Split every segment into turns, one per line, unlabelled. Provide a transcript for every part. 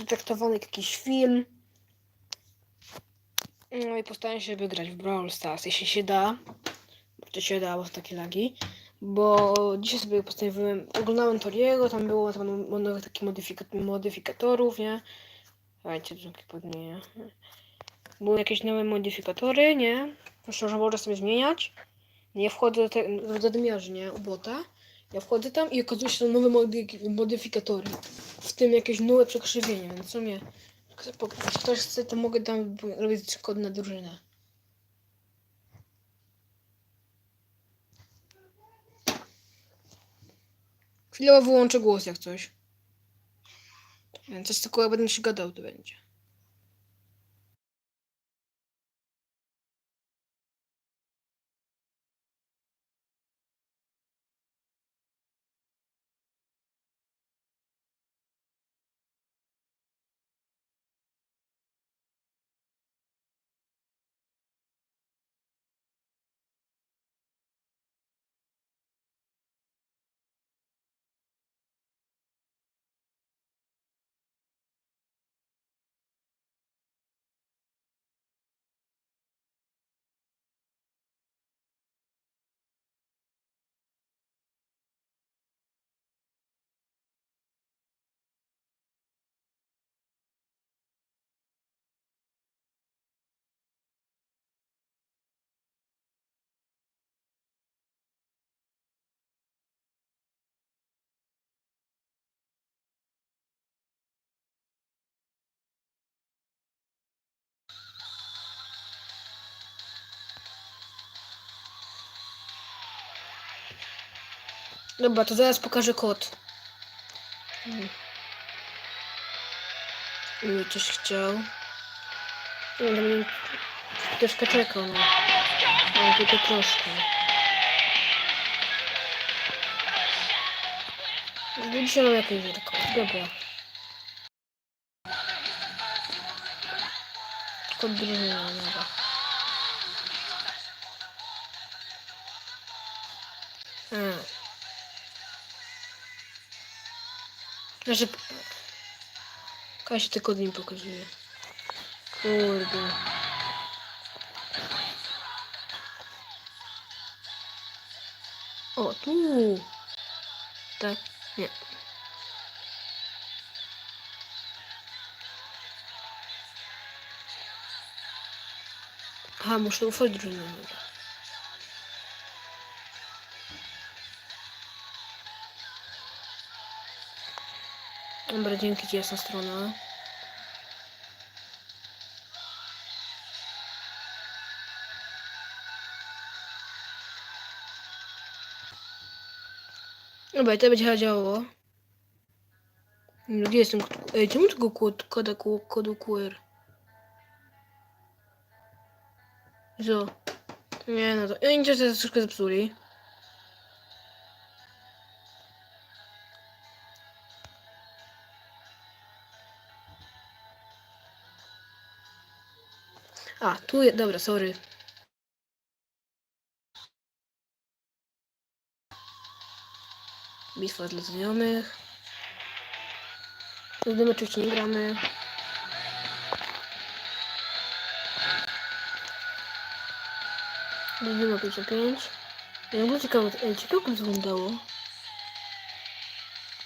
przetraktowany jak jakiś film. No i postaram się wygrać w Brawl Stars, jeśli się da. To się dało takie lagi. Bo dzisiaj sobie postanowiłem, oglądałem Toriego, tam było tam takich modyfika- modyfikatorów, nie? Słuchajcie, jakieś podmienie. Były jakieś nowe modyfikatory, nie? Proszę, że można sobie zmieniać. Ja wchodzę do, te, do zadymiarzy, nie? U bota. Ja wchodzę tam i okazuje się, nowe mody- modyfikatory. W tym jakieś nowe przekrzywienie, więc w sumie jak ktoś chce, to mogę tam robić kod na drużynę. Chwilowo wyłączę głos jak coś. Więc coś tylko jak będę się gadał, to będzie. Dobra, to zaraz pokażę kod. Mm. Już coś chciał. Nie wiem, troszkę czekał, no. Ale tylko troszkę. No jakieś tylko. Dobra. Kod drużyny, dobra. Hmm. Znaczy... Kasia tylko nim pokazuje. Kurde. O, tu. Tak, nie. Aha, muszę ufać drużynie. Dobra. Dzięki ci jasna strona. Dobra, to będzie działało. Gdzie jestem? Ej, czemu tego kod, koda kodu QR? Co? Nie no to... Oni to troszkę zepsuli. Tu jest... Dobra, sorry. Bitwa dla znajomych. Znajomych oczywiście nie gramy. Będziemy 5 na 5. Ja było ciekawe, ej, ciekawe jak wyglądało.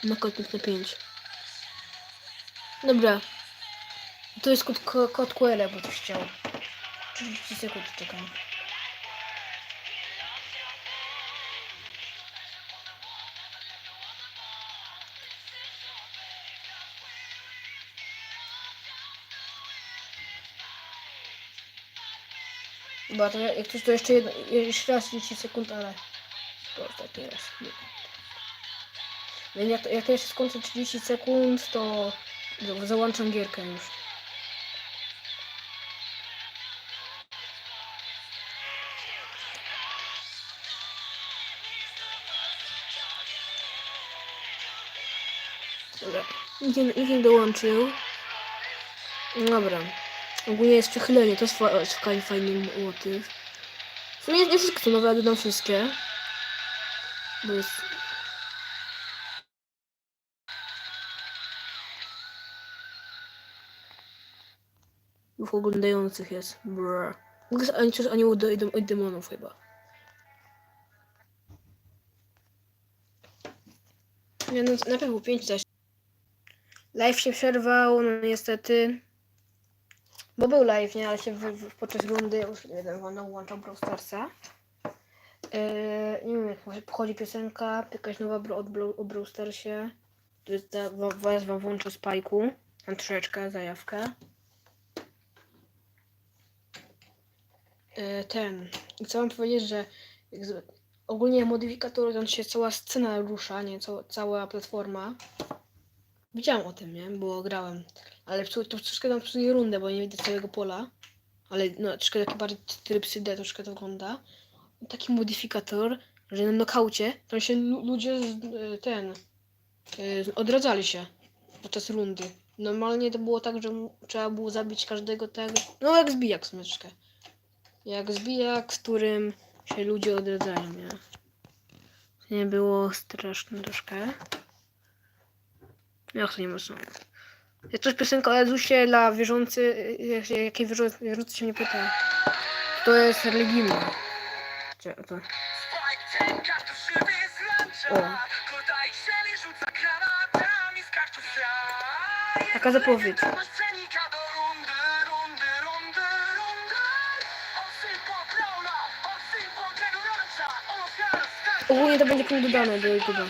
Na kod 5 na 5. Dobra. To jest kod, ko- kod QR, bo coś chciał. 30 sekund czekam. Chyba to jak coś to jeszcze jedno, jeszcze raz 30 sekund, ale to ostatni raz. Nie. Więc jak, jak to jeszcze skończę 30 sekund, to za- załączam gierkę już. Dobra, nikt nie, dołączył. Dobra. Ogólnie jest przechylenie, to jest fa- jest fajny, motyw. W sumie nie wszystkie są nowe, ale dodam wszystkie. Bo jest... dwóch oglądających jest. Brr. Oni coś oni od, od, od demonów chyba. Nie, no, na pewno 5 zaś. Live się przerwał, no niestety. Bo był live, nie? Ale się w, w, podczas rundy włączał, Brawl Starsa. Eee, nie wiem, jak pochodzi piosenka, jakaś nowa od o Brawl Starsie. To jest wa- was wam włączę spajku. Tam troszeczkę, zajawkę. Eee, ten. I co mam powiedzieć, że ogólnie modyfikator, tam się cała scena rusza, nie? Cała, cała platforma. Widziałam o tym, nie? Bo grałem. Ale to troszkę tam psuje rundę, bo nie widzę całego pola. Ale no, troszkę taki bardziej tryb 3D troszkę to wygląda. Taki modyfikator, że na nokaucie tam się lu- ludzie z, y, ten y, odradzali się podczas rundy. Normalnie to było tak, że trzeba było zabić każdego tego. No jak zbijak smyczkę. Jak zbijak, z którym się ludzie odradzają, nie? Nie było straszne troszkę. Jak to nie mocno. Jak coś piosenka o Jezusie dla wierzący, jak- jakiej wierzący, wierzący się mnie pyta, to jest religijna. Cie- To. O. Taka zapowiedź. Ogólnie to będzie punkt dodany do YouTube'a.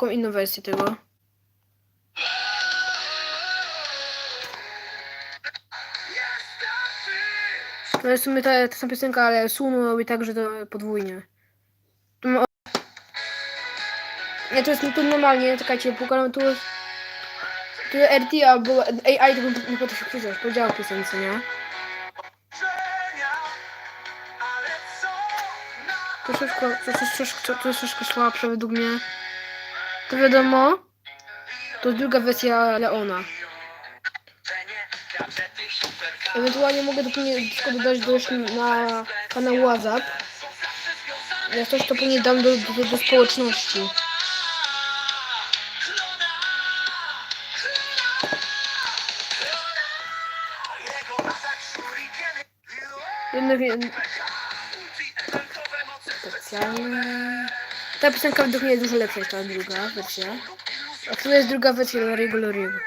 Taką inną wersję tego. No jest w sumie ta, ta sama piosenka, ale Sunu robi tak, że to podwójnie. Tu. Nie, to jest tu normalnie, czekajcie, pokażę tu jest... Tu jest RT albo AI, tego nie potrafię przyznać, powiedziała piosence, nie?
Na
Troszeczkę, to jest troszeczkę, to jest troszeczkę słabsze według mnie. To wiadomo, to druga wersja Leona. Ewentualnie mogę tylko dodać do na kanał WhatsApp. Jak coś to później dam do, do, do społeczności. Jednak specjalnie. Ta piosenka według mnie jest dużo lepsza niż ta druga wersja. A tu jest druga wersja Larry'ego Larry'ego.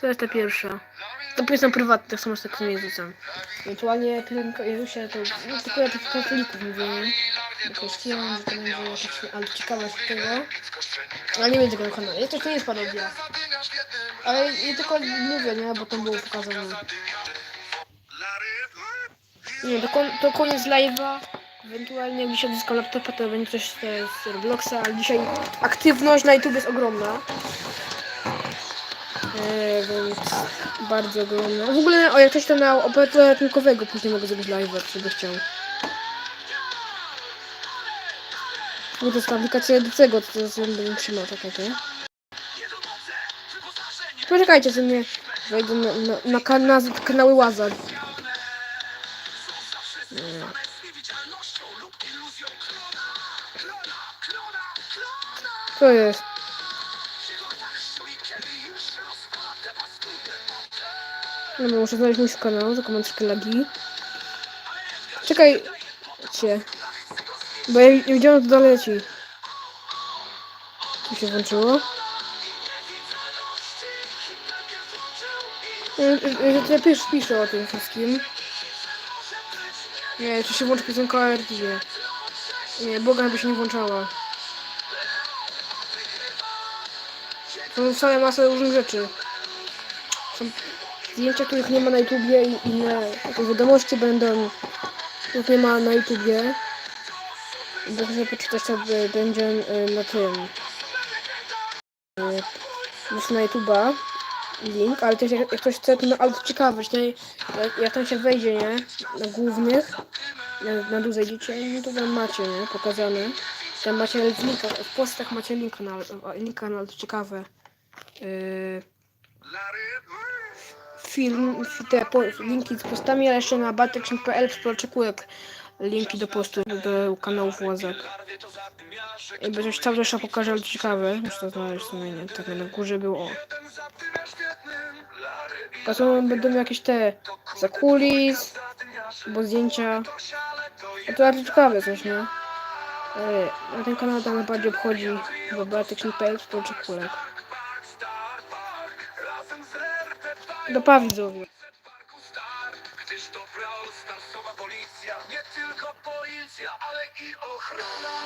To jest ta pierwsza. To piosenka prywatna, tak samo z takim Jezusem. Ewentualnie piosenka o Jezusie to no, tylko ja tych katolików mówię, nie? Chrześcijan, że to będzie jakaś ale ciekawość tego. Ale nie będzie tego na kanale. To, to nie jest parodia. Ale ja tylko mówię, nie? Bo to było pokazane. Nie, to, kon, to koniec live'a. Ewentualnie jak dzisiaj odzyskam laptopa, to będzie coś z Robloxa, ale dzisiaj aktywność na YouTube jest ogromna. E, więc bardzo ogromna. W ogóle, o jak ktoś to na operatora ratunkowego później mogę zrobić live'a, jak sobie chciał. Nie, to jest aplikacja do tego, to teraz ją będę trzymał, czekajcie. Poczekajcie, że mnie wejdę na, na, na kana, kanały Łaza. Co jest? No muszę znaleźć mój kanał, tylko mam troszkę lagi. Czekaj. Cię. Bo ja nie widziałem, co dalej leci. Tu się włączyło. Ja pisz, piszę o tym wszystkim. Nie, tu się włączy piosenka o. Nie, Boga by się nie włączała. Są same masę różnych rzeczy. Są zdjęcia, których nie ma na YouTubie i inne wiadomości będą, których nie ma na YouTubie. Chcę poczytać sobie będzie y, na tym. Y, Już na YouTuba link, ale też jak, jak ktoś chce to na auto ciekawość, nie? Jak, jak tam się wejdzie, nie? Na głównych, na, na dół zejdziecie, no to tam macie, nie? Pokazane. Tam macie linka, w postach macie linka na, linka na auto ciekawe. Yy, film, te po, linki z postami, ale jeszcze na batection.pl oczekuję linki do postu do kanałów Łazek. I będzie cały czas pokażę, ciekawe. Muszę to znaleźć sumie, nie? Tak na górze było. o. Pokazują będą jakieś te zakulis, bo zdjęcia. A to bardzo ciekawe coś, nie? Ale na ten kanał tam najbardziej obchodzi, bo batection.pl oczekuję. Dopa widzowie.
Gdyż to Brawl Starsowa policja Nie tylko policja, ale i ochrona